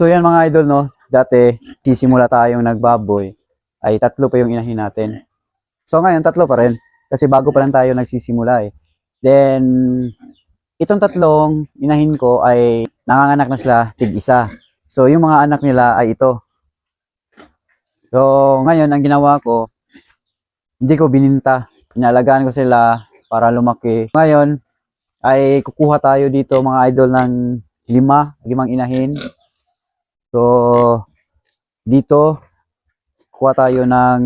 So yan mga idol no, dati sisimula tayong nagbaboy ay tatlo pa yung inahin natin. So ngayon tatlo pa rin kasi bago pa lang tayo nagsisimula eh. Then itong tatlong inahin ko ay nanganganak na sila tig isa. So yung mga anak nila ay ito. So ngayon ang ginawa ko hindi ko bininta. Inalagaan ko sila para lumaki. Ngayon ay kukuha tayo dito mga idol ng lima, limang inahin. So, dito, kuha tayo ng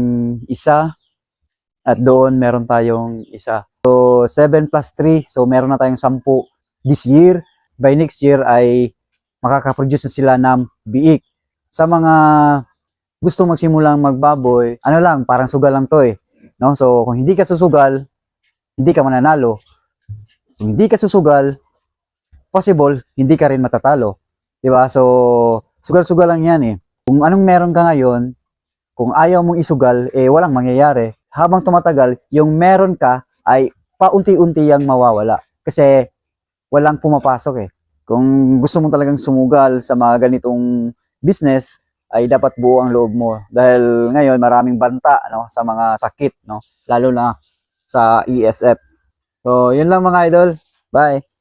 isa at doon meron tayong isa. So, 7 plus 3, so meron na tayong 10 this year. By next year ay makakaproduce na sila ng biik. Sa mga gusto magsimulang magbaboy, ano lang, parang sugal lang to eh. No? So, kung hindi ka susugal, hindi ka mananalo. Kung hindi ka susugal, possible, hindi ka rin matatalo. 'Di ba? So, sugal-sugal lang 'yan eh. Kung anong meron ka ngayon, kung ayaw mong isugal, eh walang mangyayari. Habang tumatagal, yung meron ka ay paunti-unti yang mawawala. Kasi walang pumapasok eh. Kung gusto mo talagang sumugal sa mga ganitong business, ay dapat buo ang loob mo. Dahil ngayon maraming banta no, sa mga sakit, no? lalo na sa ESF. So, yun lang mga idol. Bye!